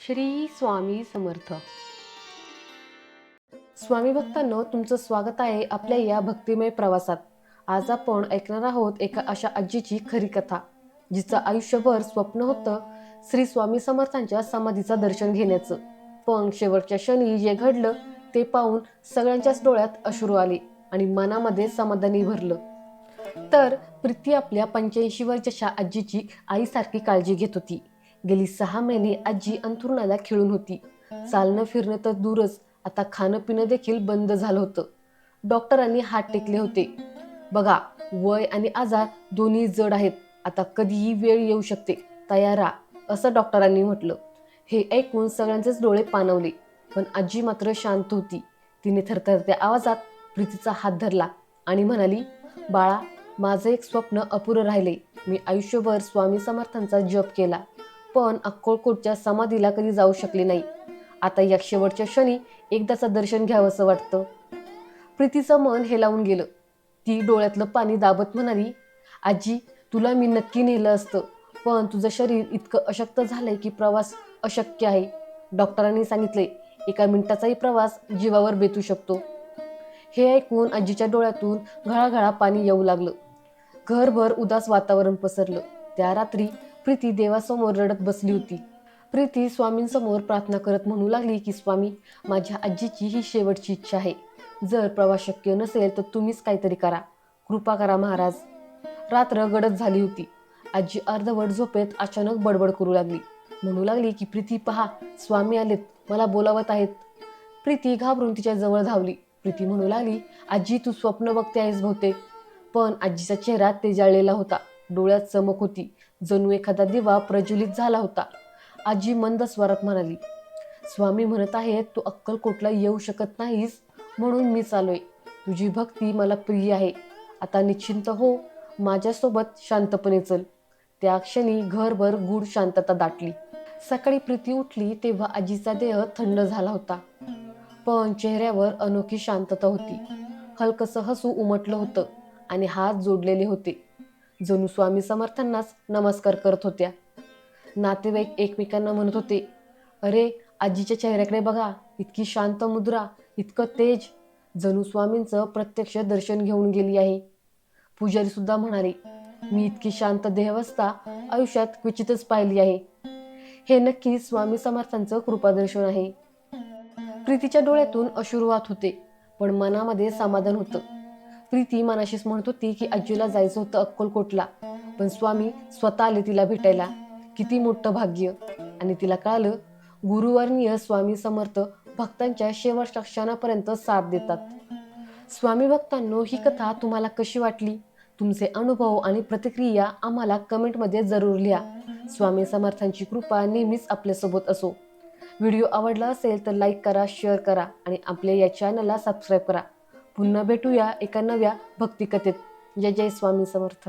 श्री स्वामी समर्थ. स्वामी भक्तांनो तुमचं स्वागत आहे आपल्या या भक्तिमय प्रवासात. आज आपण ऐकणार आहोत एका अशा आजीची खरी कथा जिचं आयुष्यभर स्वप्न होतं श्री स्वामी समर्थांच्या समाधीचं दर्शन घेण्याचं. पण शेवटच्या क्षणी जे घडलं ते पाहून सगळ्यांच्याच डोळ्यात अश्रू आले आणि मनामध्ये समाधानी भरलं. तर प्रीती आपल्या पंच्याऐंशी वर्षाच्या आजीची आईसारखी काळजी घेत होती. गेली सहा महिने आजी अंथरुणाला खिळून होती. चालणं फिरणं तर दूरच आता खाणं पिणं देखील बंद झालं होतं. डॉक्टरांनी हात टेकले होते. बघा वय आणि आजार दोन्ही जड आहेत आता कधीही वेळ येऊ शकते तयारा असं डॉक्टरांनी म्हटलं. हे ऐकून सगळ्यांचेच डोळे पाणवले पण आजी मात्र शांत होती. तिने थरथरत्या आवाजात प्रीतीचा हात धरला आणि म्हणाली बाळा माझं एक स्वप्न अपुरं राहिले. मी आयुष्यभर स्वामी समर्थांचा जप केला. पण अक्कोळकोटच्या समाधीला कधी जाऊ शकले नाही. आता या शेवटच्या क्षणी एकदाचं दर्शन घ्यावं असं वाटतं. प्रीतीचं मन हेलावून गेलं. ती डोळ्यातलं पाणी दाबत म्हणाली आजी तुला मी नक्की नेलं असतं पण तुझं शरीर इतकं अशक्त झालंय की प्रवास अशक्य आहे. डॉक्टरांनी सांगितले एका मिनिटाचाही प्रवास जीवावर बेतू शकतो. हे ऐकून आजीच्या डोळ्यातून घळाघळा पाणी येऊ लागलं. घरभर उदास वातावरण पसरलं. त्या रात्री प्रीती देवासमोर रडत बसली होती. प्रीती स्वामींसमोर प्रार्थना करत म्हणू लागली की स्वामी माझ्या आजीची ही शेवटची इच्छा आहे. जर प्रवास शक्य नसेल तर तुम्हीच काहीतरी करा. कृपा करा महाराज. रात्र गडद झाली होती. आजी अर्धवट झोपेत अचानक बडबड करू लागली. म्हणू लागली की प्रीती पहा स्वामी आलेत. मला बोलावत आहेत. प्रीती घाबरून तिच्या जवळ धावली. प्रीती म्हणू लागली आजी तू स्वप्न बघते आहेस बहुतेक. पण आजीचा चेहरा तेजाळलेला होता. डोळ्यात चमक होती. जणू एखादा दिवा प्रज्वलित झाला होता. आजी मंद स्वरात म्हणाली स्वामी म्हणत आहेत तू अक्कलकोटला येऊ शकत नाहीस म्हणून मी चालोय तुझी भक्ती मला प्रिय आहे. आता निश्चिंत हो माझ्यासोबत शांतपणे चल. त्या क्षणी घरभर गूढ शांतता दाटली. सकाळी प्रीती उठली तेव्हा आजीचा देह थंड झाला होता. पण चेहऱ्यावर अनोखी शांतता होती. हलकसं हसू उमटलं होतं आणि हात जोडलेले होते. जणू स्वामी समर्थांनाच नमस्कार करत होत्या. नातेवाईक एकमेकांना म्हणत होते अरे आजीच्या चेहऱ्याकडे बघा इतकी शांत मुद्रा इतकं तेज. जणू स्वामींचं प्रत्यक्ष दर्शन घेऊन गेली आहे. पुजारी सुद्धा म्हणाले मी इतकी शांत देहवस्था आयुष्यात क्वचितच पाहिली आहे. हे नक्की स्वामी समर्थांचं कृपादर्शन आहे. प्रीतीच्या डोळ्यातून अश्रू वाहत होते पण मनामध्ये समाधान होतं. प्रीती मनाशीच म्हणत होती की आजीला जायचं होतं अक्कलकोटला. पण स्वामी स्वतः आले तिला भेटायला. किती मोठं भाग्य. आणि तिला कळालं गुरुवर्णीय स्वामी समर्थ भक्तांच्या शेवटच्या क्षणापर्यंत साथ देतात. स्वामी भक्तांनो ही कथा तुम्हाला कशी वाटली? तुमचे अनुभव आणि प्रतिक्रिया आम्हाला कमेंटमध्ये जरूर लिहा. स्वामी समर्थांची कृपा नेहमीच आपल्यासोबत असो. व्हिडिओ आवडला असेल तर लाईक करा शेअर करा आणि आपल्या या चॅनलला सबस्क्राईब करा. पुन्हा भेटूया एका नव्या भक्तिकथेत. जय जय स्वामी समर्थ.